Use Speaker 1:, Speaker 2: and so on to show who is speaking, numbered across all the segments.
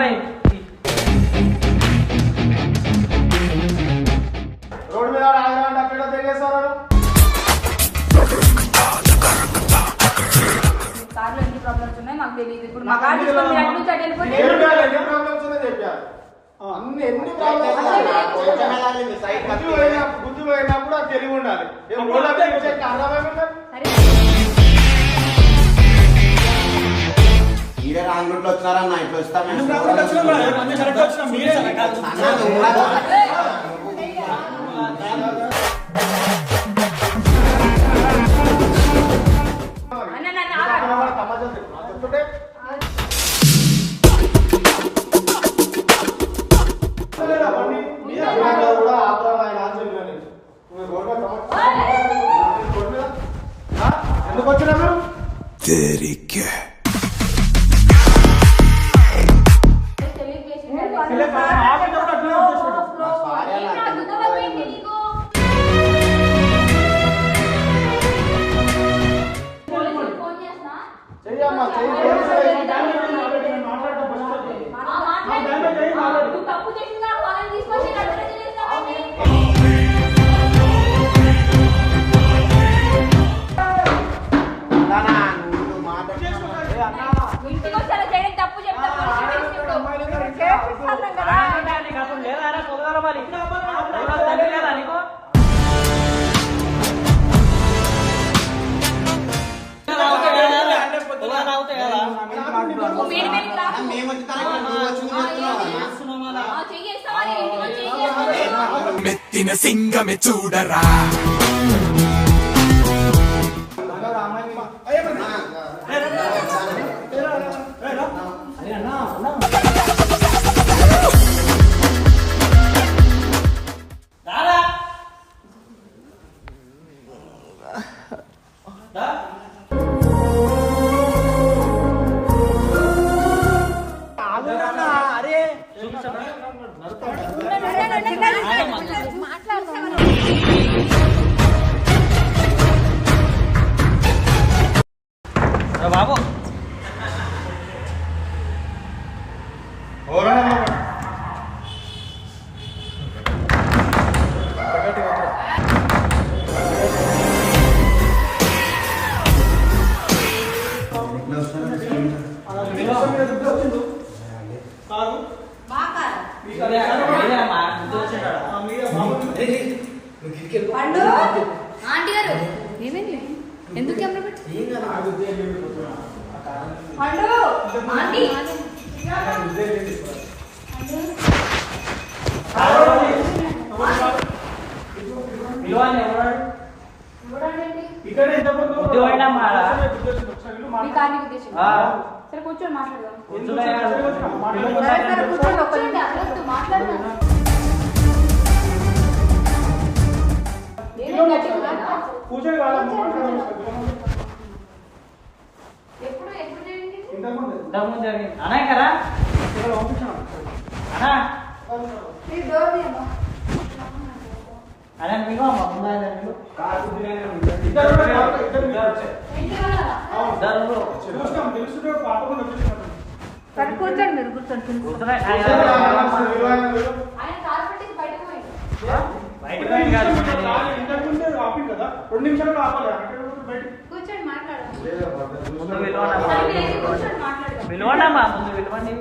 Speaker 1: లోపల
Speaker 2: రోడ్డు మీద అక్కడ తిరిగేస్తారు
Speaker 3: కార్లో ఎన్ని ప్రాబ్లమ్స్ ఉన్నాయి మాకు తెలియదు ఇప్పుడు మా కార్ తీసుకొని మీరు అటు నుంచి అటు వెళ్ళిపోతే
Speaker 2: ఏడు వేల ఎన్ని ప్రాబ్లమ్స్ ఉన్నాయో చెప్పారు. అన్ని ఎన్ని ప్రాబ్లమ్స్ బుద్ధి పోయినా బుద్ధి పోయినప్పుడు అది తెలివి ఉండాలి. రోడ్ల మీద కూర్చొని అర్థమై ఉండాలి
Speaker 3: అరే
Speaker 4: ఈడే రాంగ్ రూట్లో వచ్చినారన్న ఇట్లా వస్తా మేము
Speaker 3: అన్న నన్ను ఆగాలి.
Speaker 2: సమాజం చెప్పు. చెప్తుంటే లేదా బండి? మీద రోడ్లో కూడా ఆపుదాం ఆయన అని చెప్పాను. నువ్వు రోడ్లో సమస్య- రోడ్డు మీద? ఆ? ఎందుకు వచ్చినా మీరు
Speaker 3: తెలియదు
Speaker 2: మాట్లాడటం
Speaker 3: తప్పు చేసిందా వాళ్ళని తీసుకొచ్చి చెయ్యేస్తావా?
Speaker 5: సింగమే చూడరా
Speaker 3: ఉద్దేశం
Speaker 1: ఆ.
Speaker 3: సరే కూర్చొని మాట్లాడదాం. కూర్చోండి ఒక్క మాట్లాడదాం?
Speaker 2: కూర్చొని కాదమ్మా, మాట్లాడదాం.
Speaker 3: ఎప్పుడు ఎప్పుడు జరిగింది
Speaker 2: ఇంతకుముందు
Speaker 1: ఇంతకుముందు జరిగింది. అన్నా ఇక్కడ
Speaker 2: ఇక్కడ పంపించాను.
Speaker 1: అన్నా
Speaker 3: ఈ డోర్ తీయమ్మా.
Speaker 1: అదే మీకు అమ్మ ముందు ఆయన మీరు
Speaker 2: ఇద్దరు కూడా కాదు, ఇద్దరు ఇద్దరు వచ్చాయి.
Speaker 3: ఇంటికి వెళ్ళాలా?
Speaker 1: ఇద్దరు
Speaker 2: చూస్తాం, తెలుస్తుంటే పాప కూడా వచ్చేసినట్టు.
Speaker 3: సరే కూర్చోండి మీరు కూర్చోండి
Speaker 1: కాదు.
Speaker 2: కదా. రెండు నిమిషాలు
Speaker 1: ముందు పిలవండి అమ్మా. ముందు పిలవండి.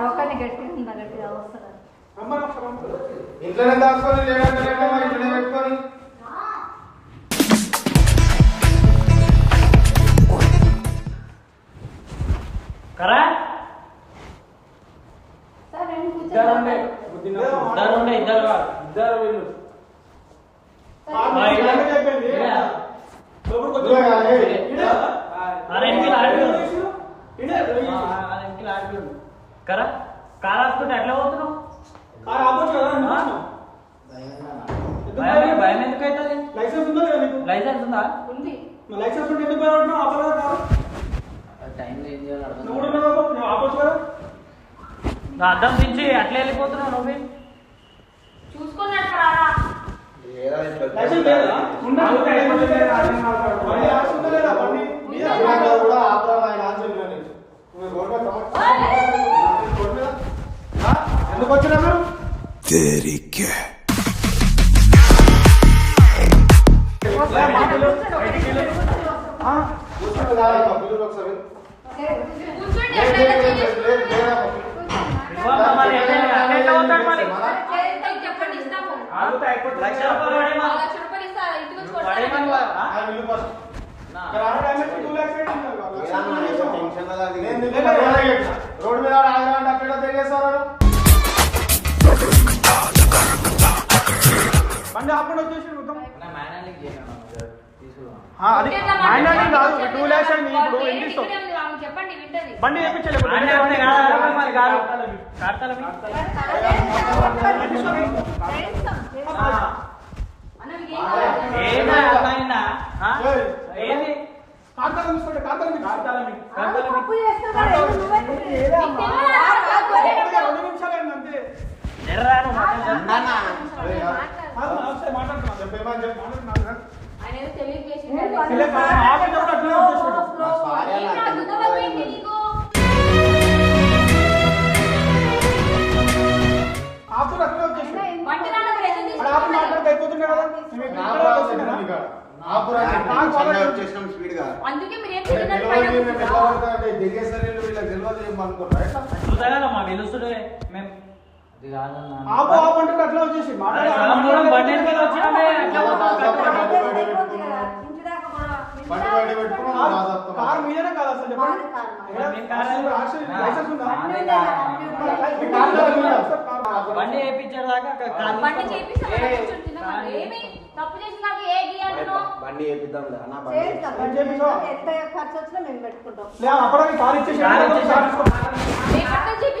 Speaker 3: రోకాన్ని గట్టిగా ఉందా గట్టిగా
Speaker 2: అమ్మ ఇంట్లోనే దాచుకొని లేదంటే లేకపోతే మా ఇంట్లోనే పెట్టుకొని?
Speaker 1: కరా?
Speaker 3: సార్ రెండు
Speaker 1: ఇద్దరు ఉండే. ఇద్దరు ఉండే ఇద్దరు
Speaker 2: వీళ్ళు.
Speaker 1: కదా? కారు ఆపుకుంటే ఎట్లా పోతున్నావు?
Speaker 2: కారు ఆపొచ్చు కదా
Speaker 1: భయం ఎందుకు అవుతుంది?
Speaker 2: లైసెన్స్ ఉందా లేదా
Speaker 1: లైసెన్స్ ఉందా?
Speaker 3: ఉంది.
Speaker 2: లైసెన్స్ ఉంటే ఎందుకు భయం ఆపలేదు కారు?
Speaker 1: టైం ఏం చేయాలి అర్థం
Speaker 2: ఆపొచ్చు కదా?
Speaker 1: నా అర్థం నుంచి అట్లా వెళ్ళిపోతున్నావు నువ్వు.
Speaker 3: చూసుకున్నట్టు రారా
Speaker 2: లేదా? ఎందుకు వచ్చినా మీరు
Speaker 5: తేరికే
Speaker 2: రోడ్డు మీద అక్కడ తిరిగేసారు వన్ అప్పుడు వచ్చేసి మొత్తం అది బండి
Speaker 4: చెప్పించలేదు
Speaker 3: ఏంటి అందుకే మీరు ఏం
Speaker 2: తెలియదు ఆపు ఆపు అంటే అట్లా
Speaker 1: బండి
Speaker 4: వేపిద్దాం
Speaker 6: ఖర్చు వచ్చినా మేము పెట్టుకుంటాం.
Speaker 2: కార్ ఇచ్చేసి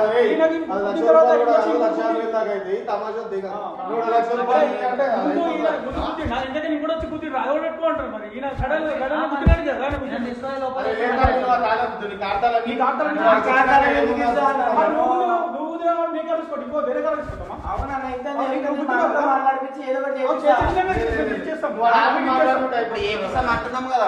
Speaker 2: ఎంటర్టైన్మెంట్ కూడా
Speaker 6: వచ్చి కూతురు రాదు పెట్టుకుంటారు మరి. ఈయన సడన్ సడన్ కూర్చున్నాడు కదా
Speaker 2: నువ్వు
Speaker 6: నేను కలుసుకోండి ఇంకో వేరే
Speaker 7: కలుసుకుంటామా
Speaker 6: అవునా అయితే
Speaker 7: మాట్లాడిపించి ఏదో ఒకటి
Speaker 4: చేస్తాం? ఏమి కదా.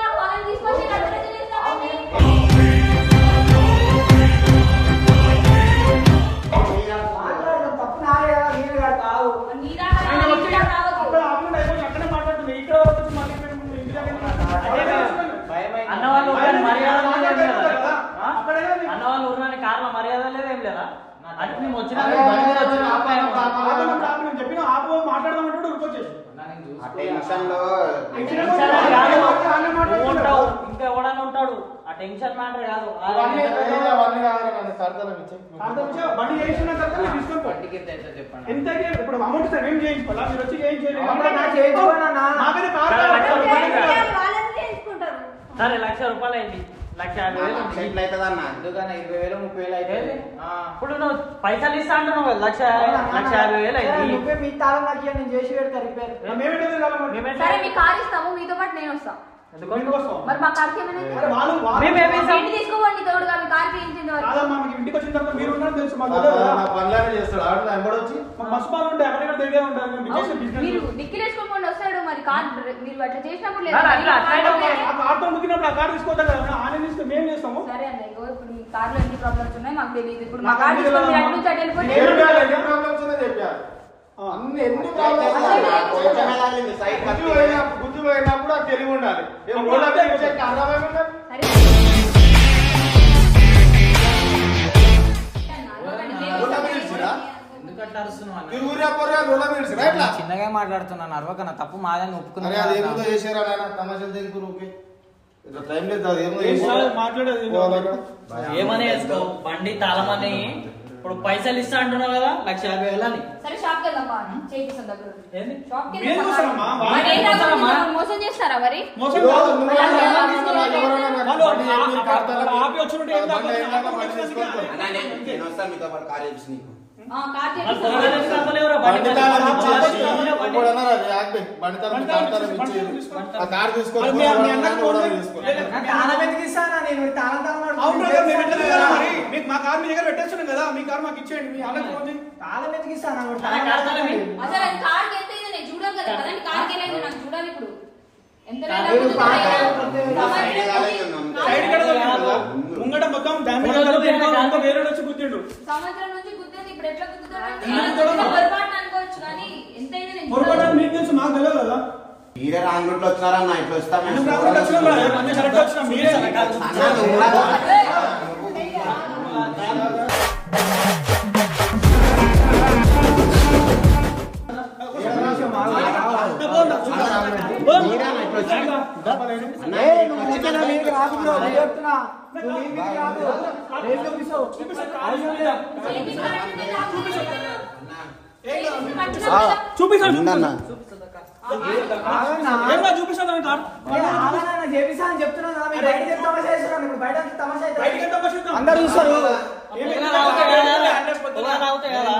Speaker 3: అని
Speaker 4: చెప్పాను. నువ్వు
Speaker 7: వచ్చిన
Speaker 2: బండి మీద వచ్చిన ఆపా, ఆపా, ఆపా.
Speaker 4: ఆపనప్పుడు ఆపు, నేను చెప్పిన ఆపు మాట్లాడదామంటే ఉరికొచ్చేసి
Speaker 7: అన్నా, నేను
Speaker 5: ఆ
Speaker 7: చూసుకోలే.
Speaker 5: టెన్షన్లో
Speaker 1: టెన్షన్ కాదు. నువ్వు ఉంటావు ఇంకా ఎవడన్నా ఉంటాడు ఆ టెన్షన్ మ్యాటర్ కాదు ఆ
Speaker 2: అవన్నీ
Speaker 1: ఎంత-
Speaker 2: అవన్నీ కావాలి నన్ను సరదాలు ఇచ్చే
Speaker 4: అర్థం చే బండి చేయించిన తర్వాత మీరు తీసుకొని పో.
Speaker 7: బండికి ఎంత ఎంత చెప్పండి
Speaker 4: ఎంత అయితే ఇప్పుడు అమౌంట్ మేము చేయించుకోవాలా మీరు వచ్చి
Speaker 1: సరే, కాదు.
Speaker 6: చేసుకుంటారు
Speaker 1: సరే లక్ష రూపాయలు అయింది లక్ష యాభై వేలు
Speaker 5: అవుతుంది అన్న
Speaker 7: ఎందుకన్నా ఇరవై వేలు ముప్పై వేలు అయితే
Speaker 1: ఏంది? ఇప్పుడు నువ్వు పైసలు ఇస్తా అంటున్నావు కదా, లక్ష లక్ష యాభై వేలు అయింది
Speaker 4: నువ్వే మీ తాళం నాకు నేను చేసి పెడతా రిపేర్
Speaker 1: మేమేం
Speaker 3: సరే మీ కార్ ఇస్తాము మీతో పాటు నేను వస్తా
Speaker 1: ఎందుకు?
Speaker 3: మరి మా కార్కి ఏమైనా
Speaker 4: అరే వాళ్ళు వాళ్ళు-
Speaker 1: మేమేమి ఇస్తాం?
Speaker 3: ఇంటి తీసుకోవండి తోడుగా మీ కార్కి ఏం చెంది
Speaker 4: కాదమ్మా మీకు ఇంటికి వచ్చిన తర్వాత మీరు ఉన్నారు తెలుసు మాకు
Speaker 2: నా
Speaker 4: తెలియదు కదా.
Speaker 2: నా పనులనే చేస్తాడు ఆడు నా ఎంబడి వచ్చి
Speaker 4: మాకు ఉంటాయి ఉంటారు మేము చేసే బిజినెస్
Speaker 3: మీరు డిక్కీలు వేసుకోకుండా వస్తాడు మరి కార్ మీరు అట్లా చేసినప్పుడు లేదు.
Speaker 1: అట్లా, అట్లా.
Speaker 4: ఆ కార్తో ఆ కార్ తీసుకోవద్దా కదా ఆయన చేస్తాము.
Speaker 3: సరే అన్న ఇగో ఇప్పుడు మీ కార్లో ఎన్ని ప్రాబ్లమ్స్ ఉన్నాయి మాకు తెలియదు ఇప్పుడు మా కార్ తీసుకొని మీరు వెళ్ళిపోతే
Speaker 2: ప్రాబ్లమ్స్ ఉన్నాయి అన్ని ప్రాబ్లమ్స్
Speaker 5: సైడ్.
Speaker 2: పోయినా తెలివి ఉండాలి. ఏం అర్థమై ఉండాలి
Speaker 3: సరే
Speaker 7: చిన్నగా మాట్లాడుతున్నాను అరవకన్నా తప్పు మాదని ఒప్పుకున్నా
Speaker 2: చేసారా నాయన? తమాషాలు దేనికి ఇట్లా టైం లేదు అది.
Speaker 1: ఏమని వేసుకో బండి తాళమని ఇప్పుడు పైసలు ఇస్తా అంటున్నావు కదా లక్ష యాభై వేలు అని
Speaker 3: సరే మోసం చేస్తారా మరి?
Speaker 4: మోసం
Speaker 5: కార్
Speaker 2: అన్నారు అది ఆగ్బే. బండి తాళం
Speaker 4: బండి తాళం
Speaker 2: తాళం
Speaker 4: బండి
Speaker 2: ఇచ్చేసి
Speaker 4: తీసుకో.
Speaker 2: ఆ కార్ తీసుకొని
Speaker 4: మరి మీ- మీ
Speaker 2: పోవాలి,
Speaker 4: అన్నకు
Speaker 2: కూడా
Speaker 4: ఫోన్
Speaker 2: తీసుకోవాలి.
Speaker 4: లేదు. అవును బ్రదర్, మేము ఎట్లా తెలియాలి మరి? మీకు మా కార్ మీ దగ్గర పెట్టేస్తున్నాం కదా మీ కార్ మాకు ఇచ్చేయండి మీ అన్నకు ఫోన్?
Speaker 3: అసలు అది ఎంత నేను కదా నాకు చూడాలి ఇప్పుడు ఎంత.
Speaker 4: ముంగట మొత్తం వేరే వచ్చి గుద్దిండు
Speaker 3: సంవత్సరం నుంచి గుద్దేది ఇప్పుడు ఎట్లా
Speaker 4: పొరపాటు. మీకు తెలుసు మాకు తెలియదు కదా.
Speaker 5: మీరే రాంగ్ రూట్లో వచ్చినారన్న ఇట్లా వస్తాం
Speaker 1: అందరూ చూస్తారు. పొగ తాగుతాయి కదా,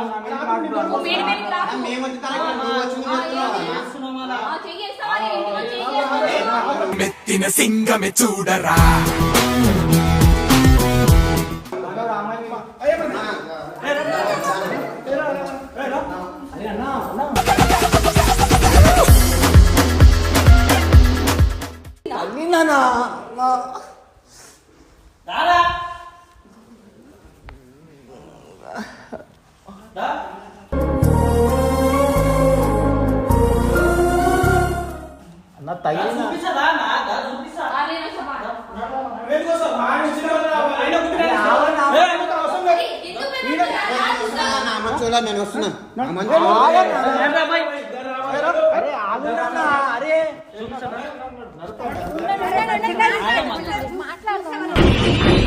Speaker 4: ఎందుకు
Speaker 3: పెట్టుకుంటున్నా? రా, చూస్తా.
Speaker 5: నా మంచోళ్ళ నేను వస్తున్నా. నా మంచోళ్ళ
Speaker 1: ఏం రా,
Speaker 6: మాట్లాడతాను